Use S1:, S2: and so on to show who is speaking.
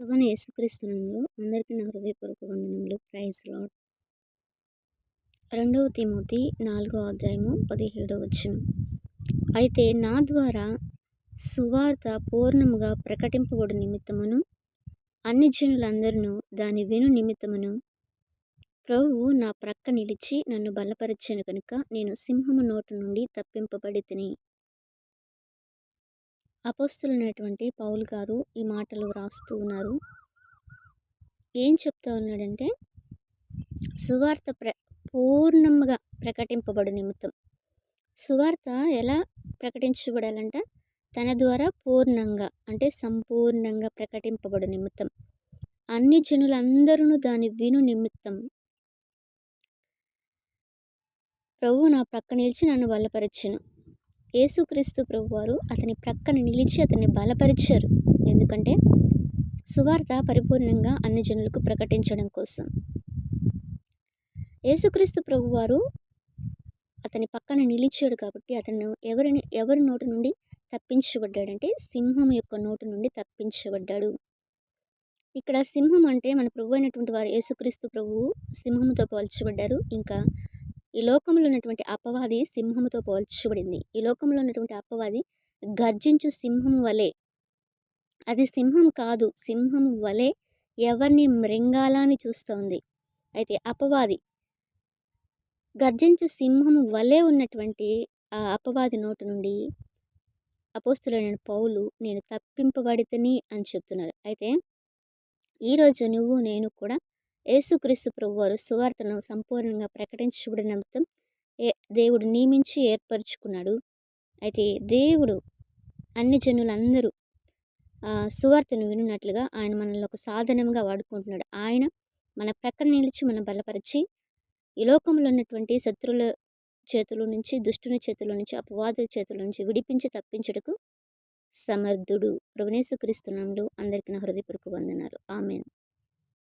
S1: ప్రభువైన యేసుక్రీస్తునంలో అందరికీ నా హృదయపూర్వక వందనములు. ప్రైజ్ లాడ్ రెండవ తిమోతి నాలుగో అధ్యాయము పదిహేడవ వచనం. అయితే నా ద్వారా సువార్త పూర్ణముగా ప్రకటింపబడు నిమిత్తమును అన్ని జనులందరినూ దాని విను నిమిత్తమును ప్రభువు నా ప్రక్క నిలిచి నన్ను బలపరిచాను కనుక నేను సింహము నోటు నుండి తప్పింపబడి తిని అపోస్తులైనటువంటి పౌల్ గారు ఈ మాటలు వ్రాస్తూ ఉన్నారు. ఏం చెప్తా ఉన్నాడంటే సువార్త ప్ర పూర్ణంగా ప్రకటింపబడు నిమిత్తం. సువార్త ఎలా ప్రకటించబడాలంట? తన ద్వారా పూర్ణంగా అంటే సంపూర్ణంగా ప్రకటింపబడు నిమిత్తం. అన్ని జనులందరూ దాని విను నిమిత్తం. ప్రభు నా ప్రక్క నిలిచి నన్ను బలపరచును. యేసుక్రీస్తు ప్రభువారు అతని ప్రక్కన నిలిచి అతన్ని బలపరిచారు. ఎందుకంటే సువార్త పరిపూర్ణంగా అన్ని జనులకు ప్రకటించడం కోసం. యేసుక్రీస్తు ప్రభువారు అతని పక్కన నిలిచాడు కాబట్టి అతను ఎవరిని ఎవరి నోటి నుండి తప్పించబడ్డాడంటే సింహం యొక్క నోటి నుండి తప్పించబడ్డాడు. ఇక్కడ సింహం అంటే మన ప్రభు అయినటువంటి వారు యేసుక్రీస్తు ప్రభువు సింహంతో పోల్చబడ్డారు. ఇంకా ఈ లోకంలో ఉన్నటువంటి అపవాది సింహముతో పోల్చబడింది. ఈ లోకంలో ఉన్నటువంటి అపవాది గర్జించు సింహం వలె. అది సింహం కాదు సింహం వలె ఎవరిని మృంగాలని చూస్తోంది. అయితే అపవాది గర్జించు సింహం వలె ఉన్నటువంటి ఆ అపవాది నోటు నుండి అపోస్తులైన పౌలు నేను తప్పింపబడితని అని చెప్తున్నారు. అయితే ఈరోజు నువ్వు నేను కూడా యేసుక్రీస్తు ప్రభు వారు సువార్తను సంపూర్ణంగా ప్రకటించబడి నిమిత్తం ఏ దేవుడు నియమించి ఏర్పరచుకున్నాడు. అయితే దేవుడు అన్ని జనులందరూ సువార్తను వినున్నట్లుగా ఆయన మనల్ని ఒక సాధనంగా వాడుకుంటున్నాడు. ఆయన మన ప్రక్కన నిలిచి మనం బలపరిచి ఈ లోకంలో ఉన్నటువంటి శత్రువుల చేతుల నుంచి దుష్టుని చేతుల నుంచి అపవాదుల చేతుల నుంచి విడిపించి తప్పించుటకు సమర్థుడు. ప్రవణేశు క్రీస్తునంలో అందరికీ నా హృదయపూర్వక వందనాలు. ఆమెన్.